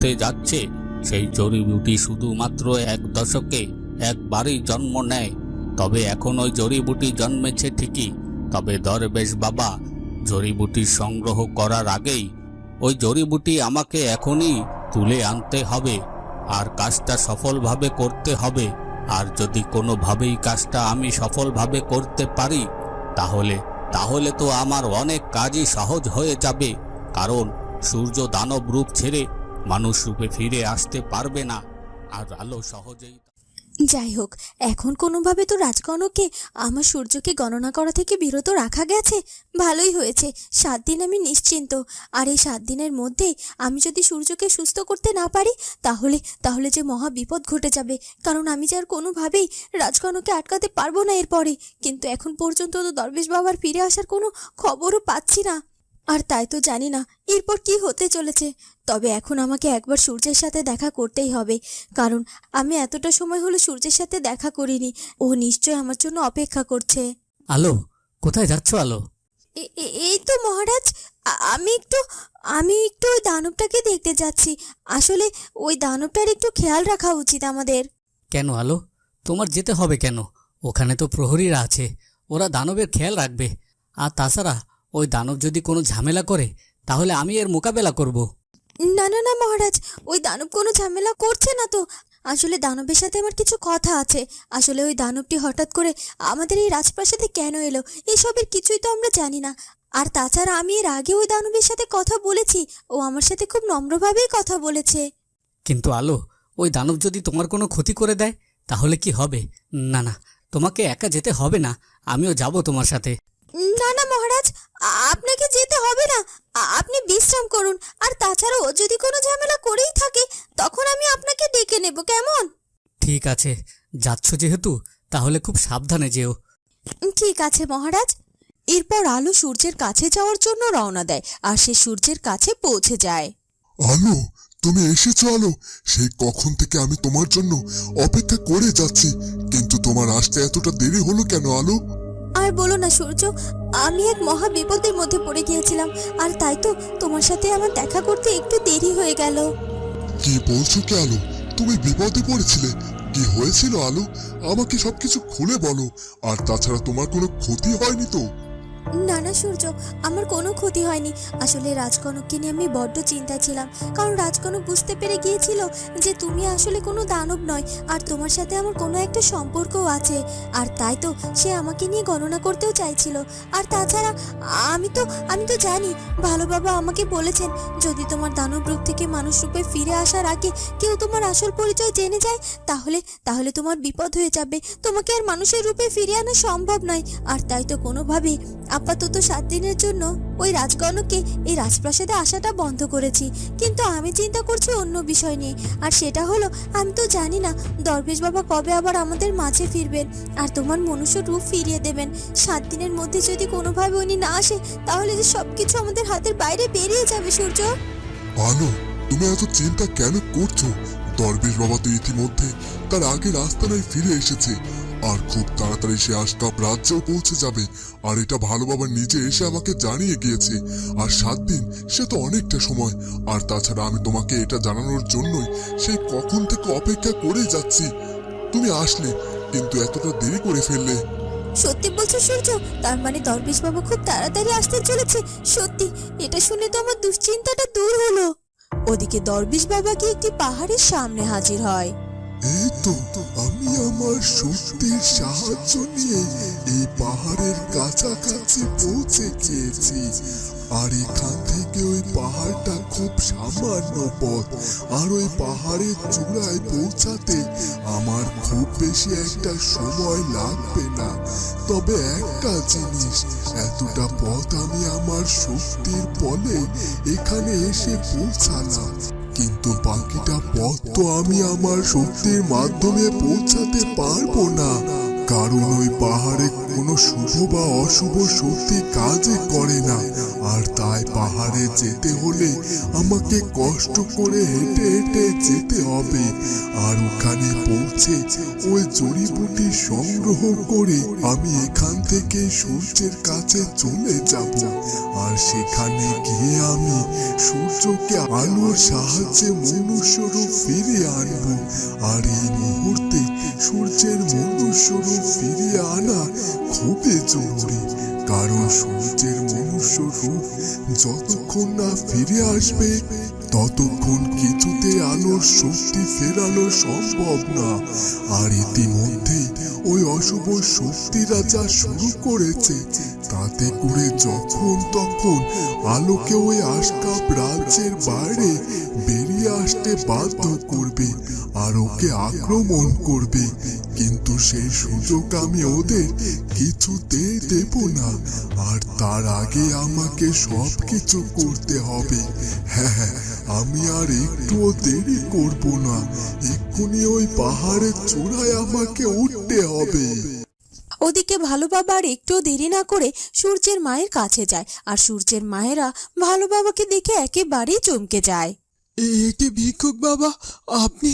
হতে যাচ্ছে, সেই জড়িবুটি শুধুমাত্র এক দশকে একবারই জন্ম নেয়। তবে এখন ওই জড়িবুটি জন্মেছে ঠিকই। তবে দরবেশ বাবা জড়িবুটি সংগ্রহ করার আগেই ওই জড়িবুটি আমাকে এখনই তুলে আনতে হবে। আর কাজটা সফলভাবে করতে হবে। আর যদি কোনোভাবেই কাজটা আমি সফলভাবে করতে পারি, তাহলে তাহলে তো আমার অনেক কাজই সহজ হয়ে যাবে। কারণ সূর্য দানব রূপ ছেড়ে মানুষ রূপে ফিরে আসতে পারবে না। আর আলো সহজেই যাই হোক, এখন কোনোভাবে তো রাজকনককে আমার সূর্যকে গণনা করা থেকে বিরত রাখা গেছে? ভালোই হয়েছে, সাত দিন আমি নিশ্চিন্ত। আর এই সাত দিনের মধ্যেই আমি যদি সূর্যকে সুস্থ করতে না পারি, তাহলে তাহলে যে মহা বিপদ ঘটে যাবে। কারণ আমি যে আর কোনোভাবেই রাজকনককে আটকাতে পারব না এরপরে। কিন্তু এখন পর্যন্ত তো দরবেশ বাবার ফিরে আসার কোনো খবরও পাচ্ছি না। আর তাই তো জানি না এরপর কি হতে চলেছে? তবে এখন আমাকে একবার সূর্যের সাথে দেখা করতেই হবে। কারণ আমি এতটা সময় হলো সূর্যের সাথে দেখা করিনি। ও নিশ্চয় আমার জন্য অপেক্ষা করছে। আলো কোথায় যাচ্ছ আলো? এই তো মহারাজ আমি একটু আমি একটু ওই দানবটাকে দেখতে যাচ্ছি। আসলে ওই দানবটার একটু খেয়াল রাখা উচিত আমাদের। কেন আলো? তোমার যেতে হবে কেন? ওখানে তো প্রহরীরা আছে ওরা দানবের খেয়াল রাখবে। আর তাছাড়া ওই দানব যদি কোনো ঝামেলা করে তাহলে আমি এর মোকাবেলা করব। না না না মহারাজ ওই দানব কোনো ঝামেলা করছে না তো। আসলে দানবের সাথে আমার কিছু কথা আছে। আসলে ওই দানবটি হঠাৎ করে আমাদের এই রাজপ্রাসাদে কেন এলো এসবের কিছুই তো আমরা জানি না। আর তাছাড়া আমি এর আগে ওই দানবের সাথে কথা বলেছি। ও আমার সাথে খুব নম্রভাবেই কথা বলেছে। কিন্তু আলো ওই দানব যদি তোমার কোনো ক্ষতি করে দেয় তাহলে কি হবে? না না তোমাকে একা যেতে হবে না। আমিও যাব তোমার সাথে। না না মহারাজ আপনাকে যেতে হবে না। আপনি বিশ্রাম করুন। আর তাছাড়াও যদি কোনো ঝামেলা করেই থাকে তখন আমি আপনাকে ডেকে নেব কেমন? ঠিক আছে যাচ্ছ যেহেতু তাহলে খুব সাবধানে যেও। ঠিক আছে মহারাজ। এরপর আলো সূর্যের কাছে যাওয়ার জন্য রওনা দেয় আর সে সূর্যের কাছে পৌঁছে যায়। আলো তুমি এসেছ আলো? সেই কখন থেকে আমি তোমার জন্য অপেক্ষা করে যাচ্ছি কিন্তু তোমার আসতে এতটা দেরি হলো কেন আলো? আর বলো না সূর্য, আমি এক মহা বিপদের মধ্যে পড়ে গিয়েছিলাম, আর তাই তো তোমার সাথে আমার দেখা করতে একটু দেরি হয়ে গেল। কি বলছো কি আলো? তুমি বিপদে পড়েছিলে। কি হয়েছিল আলো? আমাকে সবকিছু খুলে বলো। আর তাছাড়া তোমার কোনো ক্ষতি হয়নি তো? না না, সূর্য, আমার কোনো ক্ষতি হয়নি। আসলে রাজকনককে নিয়ে আমি বড্ড চিন্তা ছিলাম, কারণ রাজকনক বুঝতে পেরে গিয়েছিল যে তুমি আসলে কোনো দানব নয়, আর তোমার সাথে আমার কোনো একটা সম্পর্কও আছে। আর তাই তো সে আমাকে নিয়ে গণনা করতেও চাইছিল। আর তাছাড়া আমি তো আমি তো জানি, ভালো বাবা আমাকে বলেছেন, যদি তোমার দানব রূপ থেকে মানুষ রূপে ফিরে আসার আগে কেউ তোমার আসল পরিচয় জেনে যায়, তাহলে তাহলে তোমার বিপদ হয়ে যাবে। তোমাকে আর মানুষের রূপে ফিরিয়ে আনা সম্ভব নয়। আর তাই তো কোনোভাবেই আপাতত সাত দিনের জন্য ওই রাজগণকে এই রাজপ্রাসাদে আসাটা বন্ধ করেছি। কিন্তু আমি চিন্তা করছি অন্য বিষয় নিয়ে। আর সেটা হলো, আমি তো জানি না দরবেশ বাবা কবে আবার আমাদের মাঝে ফিরবেন। আর তোমার মনুষ্য রূপ ফিরিয়ে দেবেন। সাত দিনের মধ্যে যদি কোনোভাবে উনি না আসে, তাহলে যে সব কিছু আমাদের হাতের বাইরে বেরিয়ে যাবে, সূর্য। আলো তুমি এত চিন্তা কেন করছ? দরবেশ বাবা তো ইতিমধ্যে তার আগের আস্তানায় ফিরে এসেছে। আর খুব তাড়াতাড়ি সে আস্তাব রাজ্যেও পৌঁছে যাবে। আর এটা ভালো বাবা নিজে এসে আমাকে জানিয়ে গিয়েছে। আর সাত দিন, সে তো অনেকটা সময়। আর তাছাড়া আমি তোমাকে এটা জানানোর জন্যই সেই কখন থেকে অপেক্ষা করেই যাচ্ছি। তুমি আসলে, কিন্তু এতটা দেরি করে ফেললে। সত্যি বলছো সূর্য, তার মানে দরবেশ বাবা খুব তাড়াতাড়ি আসতে চলেছে। সত্যি, এটা শুনে তো আমার দুশ্চিন্তাটা দূর হলো। ওদিকে দরবেশ বাবা কি একটি পাহাড়ের সামনে হাজির হয়। এই তো আমি আমার শক্তির সাহায্য নিয়ে এই পাহাড়ের কাছাকাছি পৌঁছে গিয়েছি। আর এখান থেকে ওই পাহাড়টা খুব সামান্য পথ। আর ওই পাহাড়ের চূড়ায় পৌঁছাতে আমার খুব বেশি একটা সময় লাগবে না। তবে একটা জিনিস, এতটা পথ আমি আমার শক্তির বলে এখানে এসে পৌঁছালাম। কিন্তু বাকিটা পথ তো আমি আমার শক্তির মাধ্যমে পৌঁছাতে পারব না। কারণ ওই পাহাড়ে কোনো শুভ বা অশুভ শক্তি কাজই করে না। আর তাই পাহাড়ে যেতে হলে আমাকে কষ্ট করে হেঁটে হেঁটে যেতে হবে। আর ওখানে পৌঁছে ওই জড়িবুটি সংগ্রহ করে আমি এখান থেকে সূর্যের কাছে চলে যাব। আর সেখানে গিয়ে আমি সূর্যকে আলোর সাহায্যে মনুষ্যরূপ ফিরিয়ে আনব। আর এই মুহূর্তে সূর্যের মনুষ্যরূপ ফিরিয়ে আনা খুবই জরুরি, কারণ সূর্যের মনুষ্য রূপ যতক্ষণ না ফিরে আসবে, ততক্ষণ কিছুতে আলোর শক্তি ফেরানো সম্ভব না। আর ইতিমধ্যেই ওই অশুভ শক্তিরা যা শুরু করেছে তাতে করে যখন তখন আলোকে ওই আশকাপ রাজ্যের বাইরে বেরিয়ে আসতে বাধ্য করবে, আর ওকে আক্রমণ করবে। কিন্তু সেই সুযোগ আমি ওদের কিছুতেই দেব না, আর তার আগে আমাকে সব কিছু করতে হবে। হ্যাঁ হ্যাঁ আমি আর একটুও দেরি করব না। এক্ষুনি ওই পাহাড়ের চূড়ায় আমাকে উঠতে হবে। ওদিকে ভালো বাবার আর একটুও দেরি না করে সূর্যের মায়ের কাছে যায় আর সূর্যের মায়েরা ভালো বাবাকে দেখে একেবারেই চমকে যায়। এটি ভিক্ষুক বাবা? আপনি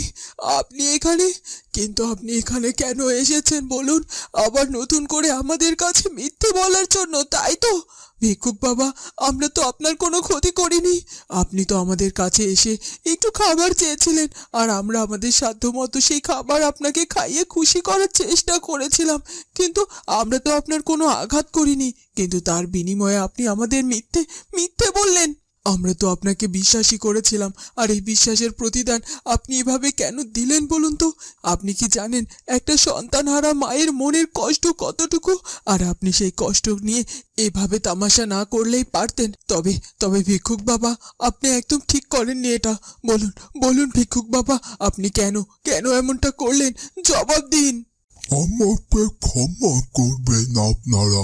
আপনি এখানে? কিন্তু আপনি এখানে কেন এসেছেন বলুন? আবার নতুন করে আমাদের কাছে মিথ্যে বলার জন্য, তাই তো? ভিক্ষুক বাবা, আমরা তো আপনার কোনো ক্ষতি করিনি। আপনি তো আমাদের কাছে এসে একটু খাবার চেয়েছিলেন, আর আমরা আমাদের সাধ্যমতো সেই খাবার আপনাকে খাইয়ে খুশি করার চেষ্টা করেছিলাম। কিন্তু আমরা তো আপনার কোনো আঘাত করিনি। কিন্তু তার বিনিময়ে আপনি আমাদের মিথ্যে মিথ্যে বললেন। আমরা তো আপনাকে বিশ্বাসই করেছিলাম। আর এই বিশ্বাসের প্রতিদান আপনি এভাবে কেন দিলেন বলুন তো? আপনি কি জানেন, একটা সন্তান হারা মায়ের মনের কষ্ট কতটুকু? আর আপনি সেই কষ্ট নিয়ে এভাবে তামাশা না করলেই পারতেন। তবে তবে ভিক্ষুক বাবা, আপনি একদম ঠিক করেননি এটা। বলুন বলুন ভিক্ষুক বাবা, আপনি কেন কেন এমনটা করলেন? জবাব দিন। আমাকে ক্ষমা করবেন আপনারা।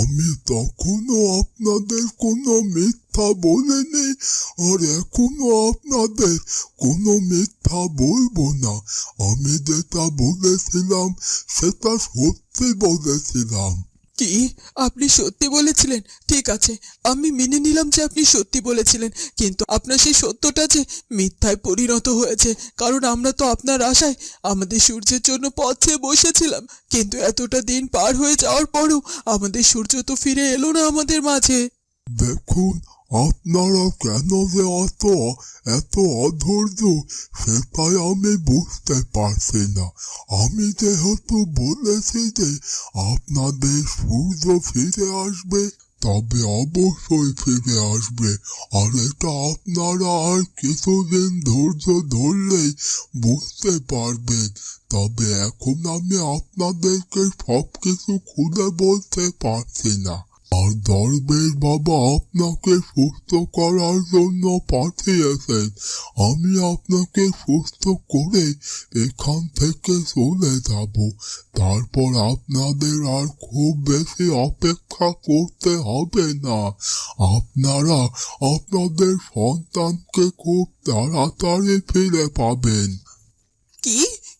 আমি তখনও আপনাদের কোনো মিথ্যা বলিনি, আর এখনও আপনাদের কোনো মিথ্যা বলব না। আমি যেটা বলেছিলাম, সেটা সত্যি বলেছিলাম। কি? আপনি সত্যি বলেছিলেন? ঠিক আছে, আমি মেনে নিলাম যে আপনি সত্যি বলেছিলেন, কিন্তু আপনার সেই সত্যটা যে মিথ্যায় পরিণত হয়েছে, কারণ আমরা তো আপনার আশায় আমাদের সূর্যের জন্য পথে বসেছিলাম, কিন্তু এতটা দিন পার হয়ে যাওয়ার পরও আমাদের সূর্য তো ফিরে এলো না আমাদের মাঝে। দেখুন আপনারা কেন যে অত এত অধৈর্য, সেটাই আমি বুঝতে পারছি না। আমি যেহেতু বলেছি যে আপনাদের সূর্য ফিরে আসবে, তবে অবশ্যই ফিরে আসবে। আর এটা আপনারা আর কিছুদিন ধৈর্য ধরলেই বুঝতে পারবেন। তবে এখন আমি আপনাদেরকে সব কিছু খুলে বলতে পারছি না। আর দরবেশ বাবা আপনাকে সুস্থ করার জন্য পাঠিয়েছেন। আমি আপনাকে সুস্থ করে এখান থেকে চলে যাব। তারপর আপনাদের আর খুব বেশি অপেক্ষা করতে হবে না। আপনারা আপনাদের সন্তানকে খুব তাড়াতাড়ি ফিরে পাবেন।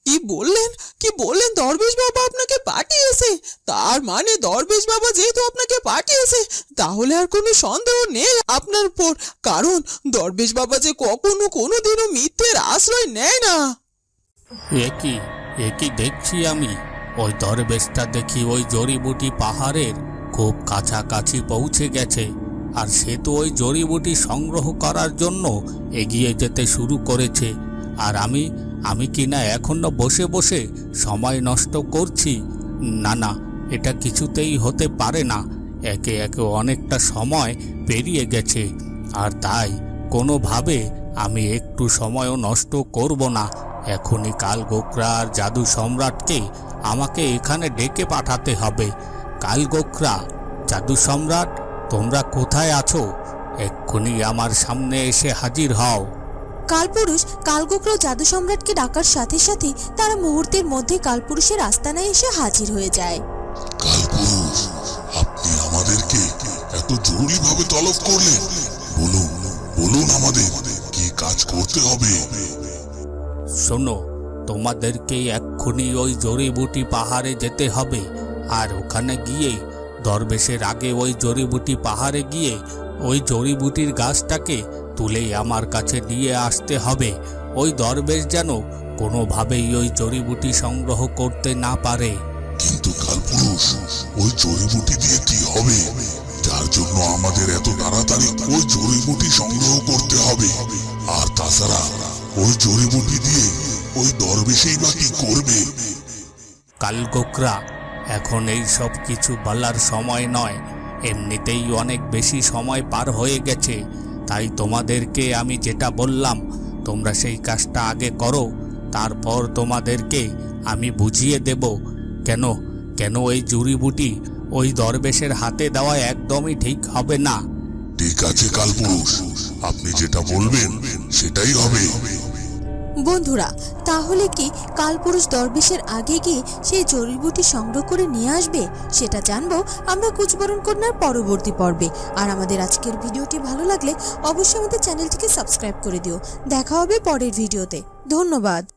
কি বললেন? কি বললেন? দরবেশ বাবা আপনাকে পাঠিয়েছে। তার মানে দরবেশ বাবা যেহেতু আপনাকে পাঠিয়েছে, তাহলে আর কোনো সন্দেহ নেই আপনার উপর। কারণ দরবেশ বাবা যে কখনো কোনোদিনও মিথ্যের আশ্রয় নেয় না। একই একই দেখছি আমি? ওই দরবেশটা দেখি ওই জড়িবুটি পাহাড়ের খুব কাছাকাছি পৌঁছে গেছে। আর সে তো ওই জড়িবুটি সংগ্রহ করার জন্য এগিয়ে যেতে শুরু করেছে। আর আমি আমি কি না এখনও বসে বসে সময় নষ্ট করছি? না না, এটা কিছুতেই হতে পারে না। একে একে অনেকটা সময় পেরিয়ে গেছে, আর তাই কোনোভাবে আমি একটু সময়ও নষ্ট করব না। এখনই কাল আর জাদু সম্রাটকে আমাকে এখানে ডেকে পাঠাতে হবে। কাল গোকরা, জাদু সম্রাট, তোমরা কোথায় আছো? এক্ষুনি আমার সামনে এসে হাজির হও। কালপুরুষ কালগোকর জাদু সম্রাটকে ডাকার সাথে সাথে তারা মুহূর্তের মধ্যে কালপুরুষের আস্তানায় এসে হাজির হয়ে যায়। কালপুরুষ আপনি আমাদেরকে এত জরুরি ভাবে তলব করলেন। বলুন বলুন আমাদের কি কাজ করতে হবে। শোনো তোমাদেরকে এক্ষুনি ওই জড়িবুটি পাহাড়ে যেতে হবে। আর ওখানে গিয়ে দরবেশের আগে ওই জড়িবুটি পাহাড়ে গিয়ে ওই জড়িবুটির গাছটাকে তুলে আমার কাছে নিয়ে আসতে হবে। ওই দরবেশ যেন কোনোভাবেই ওই জড়িবুটি সংগ্রহ করতে না পারে। কিন্তু কালপুরুষ ওই জড়িবুটি দিয়ে কি হবে? যার জন্য আমাদের এত তাড়াতাড়ি ওই জড়িবুটি সংগ্রহ করতে হবে। আর তাছাড়া ওই জড়িবুটি দিয়ে ওই দরবেশেই বা কি করবে? কালগোকরা এখন এই সব কিছু বলার সময় নয়। এমনিতেই অনেক বেশি সময় পার হয়ে গেছে। তাই তোমাদেরকে আমি যেটা বললাম, তোমরা সেই কাজটা আগে করো, তারপর তোমাদেরকে আমি বুঝিয়ে দেব। কেন? কেন এই জুড়িবুটি ওই দরবেশের হাতে দেওয়া একদমই ঠিক হবে না। ঠিক আছে কালপুরুষ, আপনি যেটা বলবেন সেটাই হবে। বন্ধুরা, তাহলে কি কালপুরুষ দরবেশের আগে গিয়ে সেই জড়িবুটি সংগ্রহ করে নিয়ে আসবে? সেটা জানব আমরা কুচবরণ কন্যার পরবর্তী পর্বে। আর আমাদের আজকের ভিডিওটি ভালো লাগলে অবশ্যই আমাদের চ্যানেলটিকে সাবস্ক্রাইব করে দিও। দেখা হবে পরের ভিডিওতে। ধন্যবাদ।